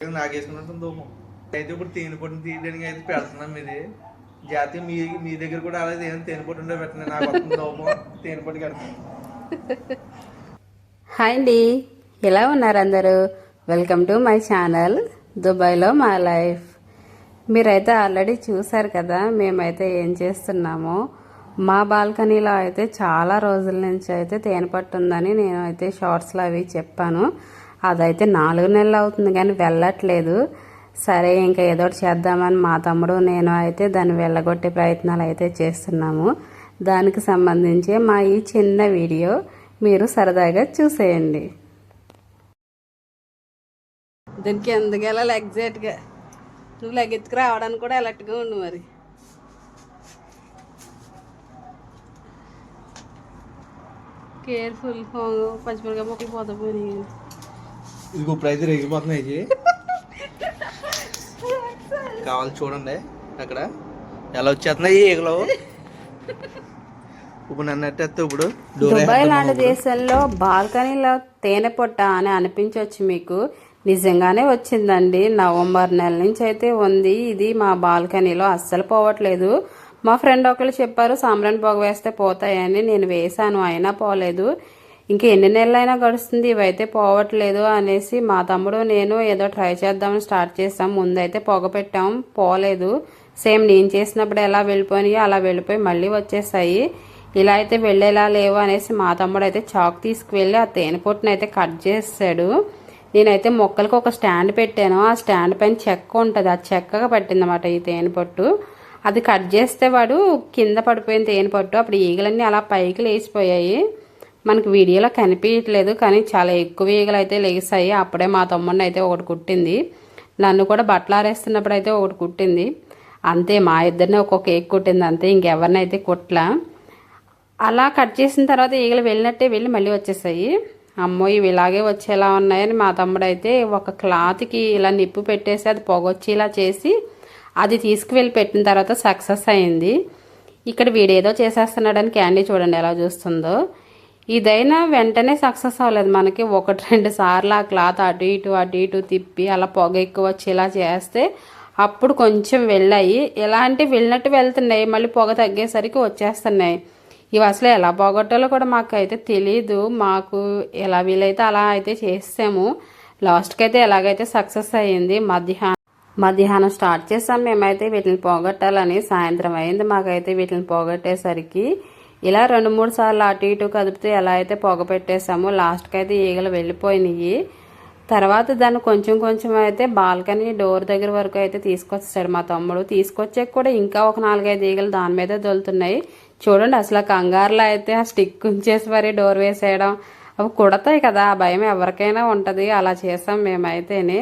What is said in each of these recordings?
నాగేసుకున్నట్టు దూపం అయితే ఇప్పుడు తేనె పొట్టుని తీయడానికి అయితే పెడుతున్నాం ఇది. జాతీయ మీ మీ దగ్గర కూడా అలాగే ఏం తేనె పొట్టు ఉండే పెట్టండి నాకు వస్తుంది దూపం తేనె పొట్టు కడతాను హాయ్ అండి. ఎలా ఉన్నారు అందరూ? వెల్కమ్ టు మై ఛానల్ దుబాయ్లో మా లైఫ్ మీరైతే ఆల్రెడీ చూసారు కదా మేమైతే ఏం చేస్తున్నామో. మా బాల్కనీలో అయితే చాలా రోజుల నుంచి అయితే తేనె పట్టు ఉందని నేను అయితే షార్ట్స్లో అవి చెప్పాను. అదైతే నాలుగు నెలలు అవుతుంది కానీ వెళ్ళట్లేదు. సరే ఇంకా ఏదో ఒకటి చేద్దామని మా తమ్ముడు నేను అయితే దాన్ని వెళ్ళగొట్టే ప్రయత్నాలు అయితే చేస్తున్నాము. దానికి సంబంధించి మా ఈ చిన్న వీడియో మీరు సరదాగా చూసేయండి. దీనికి ఎందుకు వెళ్ళాలి ఎగ్జాక్ట్గా? నువ్వు లెగ్గెత్తుకు రావడానికి కూడా అలర్ట్గా ఉండు మరి. కేర్ఫుల్. పచ్చిమిరకాయ మొక్కలు పోతా పోయినాయి ఇది ఇప్పుడు అయితే రెగిపోతున్నాయి ఇవి కావాలి చూడండి అక్కడ. ఎలా వచ్చేస్తున్నాయి ఈగలు? ఇప్పుడు నన్ను ఎట్టేస్తే ఇప్పుడు? దుబాయ్ లాంటి దేశంలో బాల్కనీలో తేనె పొట్ట అని అనిపించవచ్చు మీకు. నిజంగానే వచ్చిందండి. నవంబర్ నెల నుంచి అయితే ఉంది. ఇది మా బాల్కనీలో అస్సలు పోవట్లేదు. మా ఫ్రెండ్ ఒకళ్ళు చెప్పారు సాంబ్రాన్ పొగ వేస్తే పోతాయని నేను వేశాను అయినా పోలేదు. ఇంకా ఎన్ని నెలలైనా గడుస్తుంది ఇవైతే పోవట్లేదు అనేసి మా తమ్ముడు నేను ఏదో ట్రై చేద్దామని స్టార్ట్ చేసాం. ముందైతే పొగ పెట్టాం పోలేదు. సేమ్ నేను చేసినప్పుడు ఎలా వెళ్ళిపోయినాయో అలా వెళ్ళిపోయి మళ్ళీ వచ్చేసాయి. ఇలా అయితే వెళ్ళేలా లేవు అనేసి మా తమ్ముడు అయితే చాక్ తీసుకువెళ్ళి ఆ తేనెపొట్టును అయితే కట్ చేసాడు. నేనైతే మొక్కలకు ఒక స్టాండ్ పెట్టాను. ఆ స్టాండ్ పైన చెక్క ఉంటుంది ఆ చెక్కగా పట్టిందన్నమాట ఈ తేనెపట్టు అది కట్ చేస్తే వాడు కింద పడిపోయిన తేనెపట్టు అప్పుడు ఈగలన్నీ అలా పైకి లేచిపోయాయి. మనకు వీడియోలో కనిపించట్లేదు కానీ చాలా ఎక్కువ ఈగలు అయితే లెగిసాయి అప్పుడే మా తమ్ముడిని అయితే ఒకటి కుట్టింది. నన్ను కూడా బట్టలు ఆరేస్తున్నప్పుడు అయితే ఒకటి కుట్టింది. అంతే మా ఇద్దరిని ఒక్కొక్క కేక్ కుట్టింది అంతే ఇంకెవరినైతే కుట్ల. అలా కట్ చేసిన తర్వాత ఈగలు వెళ్ళినట్టే వెళ్ళి మళ్ళీ వచ్చేసాయి. అమ్మో ఇవి ఇలాగే వచ్చేలా ఉన్నాయని మా తమ్ముడు అయితే ఒక క్లాత్కి ఇలా నిప్పు పెట్టేసి అది పొగొచ్చేలా చేసి అది తీసుకువెళ్ళి పెట్టిన తర్వాత సక్సెస్ అయింది. ఇక్కడ వీడేదో చేసేస్తున్నాడని క్యాండీ చూడండి ఎలా చూస్తుందో. ఇదైనా వెంటనే సక్సెస్ అవ్వలేదు. మనకి ఒకటి రెండు సార్లు ఆ క్లాత్ అటు ఇటు అటు ఇటు తిప్పి అలా పొగ ఎక్కువ వచ్చేలా చేస్తే అప్పుడు కొంచెం వెళ్ళాయి. ఇలాంటి వెళ్ళినట్టు వెళ్తున్నాయి. మళ్ళీ పొగ తగ్గేసరికి వచ్చేస్తున్నాయి. ఇవి అసలు ఎలా పోగొట్టాలో కూడా మాకైతే తెలియదు మాకు ఎలా వీలైతే అలా అయితే చేసాము లాస్ట్కి అయితే ఎలాగైతే సక్సెస్ అయ్యింది మధ్యాహ్నం మధ్యాహ్నం స్టార్ట్ చేసాం. మేమైతే వీటిని పోగొట్టాలని సాయంత్రం అయింది. మాకైతే వీటిని పోగొట్టేసరికి ఇలా రెండు మూడు సార్లు అటు ఇటు కదిపితే ఎలా అయితే పొగ పెట్టేసామో లాస్ట్కి అయితే ఈగలు వెళ్ళిపోయినాయి. తర్వాత దాన్ని కొంచెం కొంచెం అయితే బాల్కనీ డోర్ దగ్గర వరకు అయితే తీసుకొచ్చాడు మా తమ్ముడు. తీసుకొచ్చాక కూడా ఇంకా ఒక నాలుగైదు ఈగలు దాని మీద దొలుతున్నాయి. చూడండి అసలు కంగారులో అయితే ఆ స్టిక్ ఉంచేసి మరి డోర్ వేసేయడం. అవి కుడతాయి కదా ఆ భయం ఎవరికైనా ఉంటుంది. అలా చేసాం మేమైతేనే.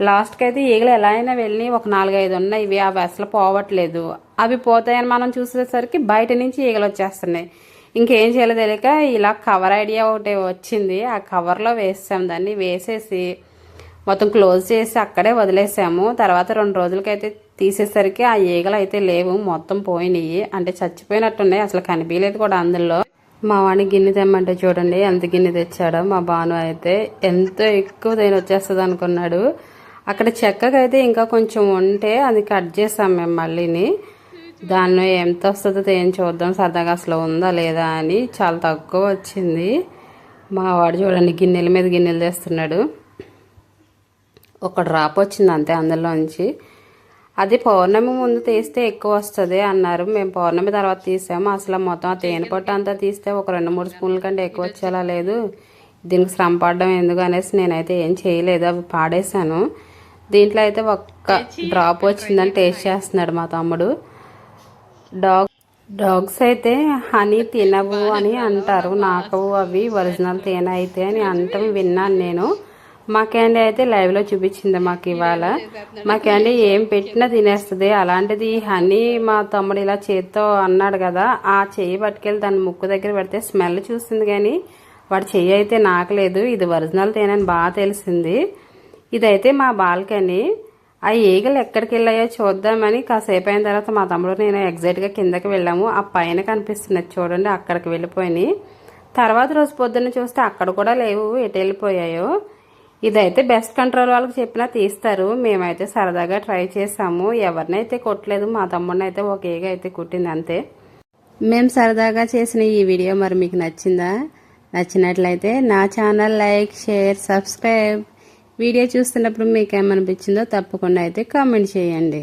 లాస్ట్కి అయితే ఈగలు ఎలా అయినా వెళ్ళి ఒక నాలుగైదు ఉన్నాయి. ఇవి అవి అసలు పోవట్లేదు. అవి పోతాయని మనం చూసేసరికి బయట నుంచి ఈగలు వచ్చేస్తున్నాయి. ఇంకేం చేయాలో తెలియక ఇలా కవర్ ఐడియా ఒకటి వచ్చింది. ఆ కవర్లో వేసాం దాన్ని వేసేసి మొత్తం క్లోజ్ చేసి అక్కడే వదిలేసాము. తర్వాత రెండు రోజులకైతే తీసేసరికి ఆ ఈగలు అయితే లేవు. మొత్తం పోయినాయి. అంటే చచ్చిపోయినట్టున్నాయి. అసలు కనిపించలేదు కూడా అందులో. మా వాడిని గిన్నె తెమ్మంటే చూడండి ఎంత గిన్నె తెచ్చాడో మా బాను అయితే. ఎంతో ఎక్కువ దేని వచ్చేస్తుంది అనుకున్నాడు అక్కడ చెక్కకైతే ఇంకా కొంచెం ఉంటే అది కట్ చేసాం మేము మళ్ళీని. దాన్ని ఎంత వస్తుందో ఏం చూద్దాం. సరదాగా అసలు ఉందా లేదా అని చాలా తక్కువ వచ్చింది. మా వాడు చూడండి గిన్నెల మీద గిన్నెలు తెస్తున్నాడు. ఒక డ్రాప్ వచ్చింది అంతే అందులోంచి. అది పౌర్ణమి ముందు తీస్తే ఎక్కువ వస్తుంది అన్నారు. మేము పౌర్ణమి తర్వాత తీసాము. అసలు మొత్తం ఆ తేనె పొట్టు అంతా తీస్తే ఒక రెండు మూడు స్పూన్ల కంటే ఎక్కువ వచ్చేలా లేదు. దీనికి శ్రమ పడడం ఎందుకు అనేసి నేనైతే ఏం చేయలేదు. అవి పాడేశాను. దీంట్లో అయితే ఒక్క డ్రాప్ వచ్చిందని టేస్ట్ చేస్తున్నాడు మా తమ్ముడు. డాగ్ డాగ్స్ అయితే హనీ తినవు అని అంటారు. నాకు అవి ఒరిజినల్ తేనె అయితే అని అంటాం విన్నాను నేను. మా క్యాండీ అయితే లైవ్లో చూపించింది మాకు ఇవాళ. మా క్యాండీ ఏం పెట్టినా తినేస్తుంది. అలాంటిది హనీ మా తమ్ముడు ఇలా చేత్తో అన్నాడు కదా ఆ చెయ్యి పట్టుకెళ్ళి దాని ముక్కు దగ్గర పెడితే స్మెల్ చూస్తుంది కానీ వాడి చెయ్యి అయితే నాకలేదు ఇది ఒరిజినల్ తేనె అని బాగా తెలిసింది. ఇదైతే మా బాల్కనీ. ఆ ఈగలు ఎక్కడికి వెళ్ళాయో చూద్దామని కాసేపు అయిన తర్వాత మా తమ్ముడు నేను ఎగ్జాక్ట్గా కిందకి వెళ్ళాము. ఆ పైన కనిపిస్తున్నది చూడండి అక్కడికి వెళ్ళిపోయినాయి. తర్వాత రోజు పొద్దున్న చూస్తే అక్కడ కూడా లేవు ఎటు వెళ్ళిపోయాయో. ఇదైతే బెస్ట్ కంట్రోల్ వాళ్ళకి చెప్పినా తీస్తారు. మేమైతే సరదాగా ట్రై చేసాము. ఎవరినైతే కొట్టలేదు మా తమ్ముడిని అయితే ఒక ఏగ అయితే కుట్టింది అంతే. మేము సరదాగా చేసిన ఈ వీడియో మరి మీకు నచ్చిందా? నచ్చినట్లయితే నా channel like share subscribe. Video చూస్తున్నప్పుడు మీకు ఏమనిపించిందో తప్పకుండా అయితే కామెంట్ చేయండి.